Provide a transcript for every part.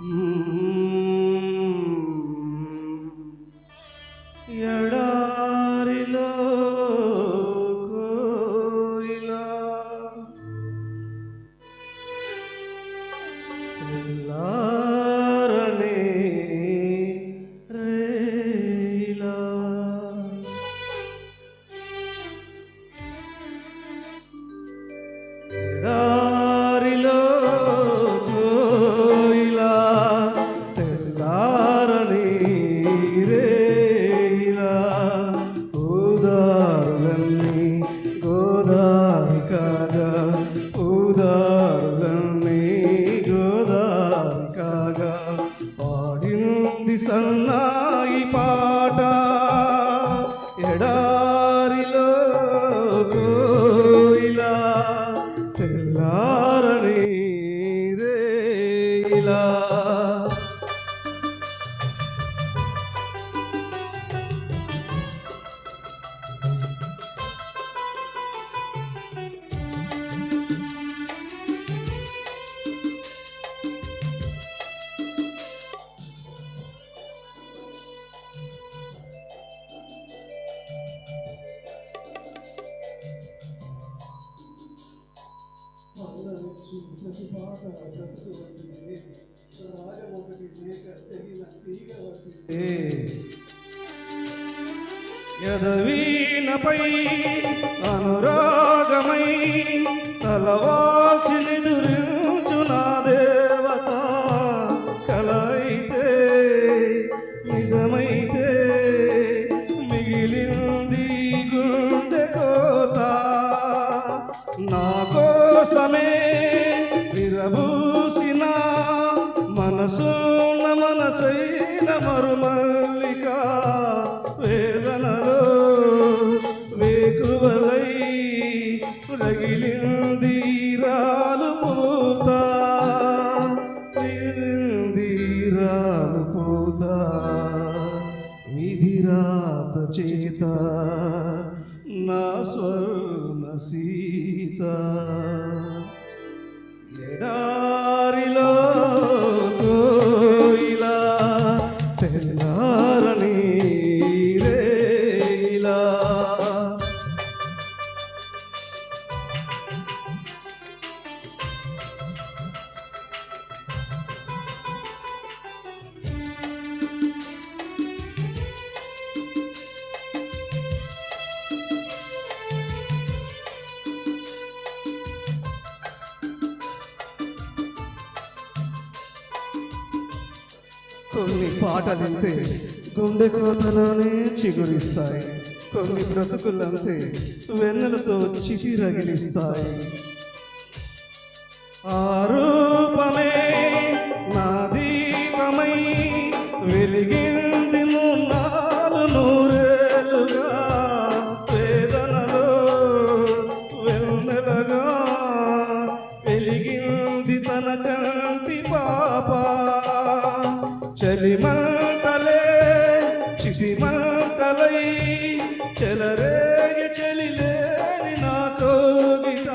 Mm. Sanna యదవీనపై అనురాగమై తలవాల్చి నిదురించు నా దేవత కలైతే నిజమైతే మిగిలింది గుండె కోత. నా కోసమే విరబూసిన మనసున్న మనసైన మరుమల్లిక వేదనలో వేకువలై రగిలింది రాలు పోత. రగిలింది రాలు పూత. విధిరాత చేత నా స్వర్ణ సీత. Hare కొన్ని పాటలంతే గుండె కోతలోనే చిగురిస్తాయి. కొన్ని బ్రతుకులంతే వెన్నెలతో చిచిరగిలిస్తాయి ఆ రూపమే నా దీపమై వెలిగింది చిటిమంటలై చెలరేగ చెలిలేని నా కోగిట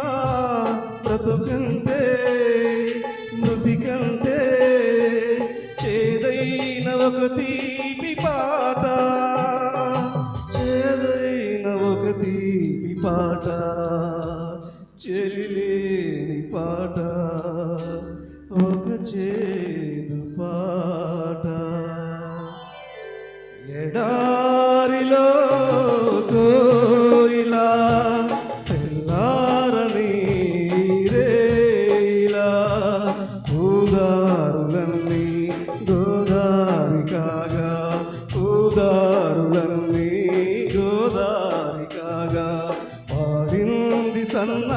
బ్రతుకంటే మృతి కంటే చేదైన ఒక తీపి పాట. చేదైన ఒక తీపి పాట. చెలిలేని పాట. ఒక చే ಸನ್ನ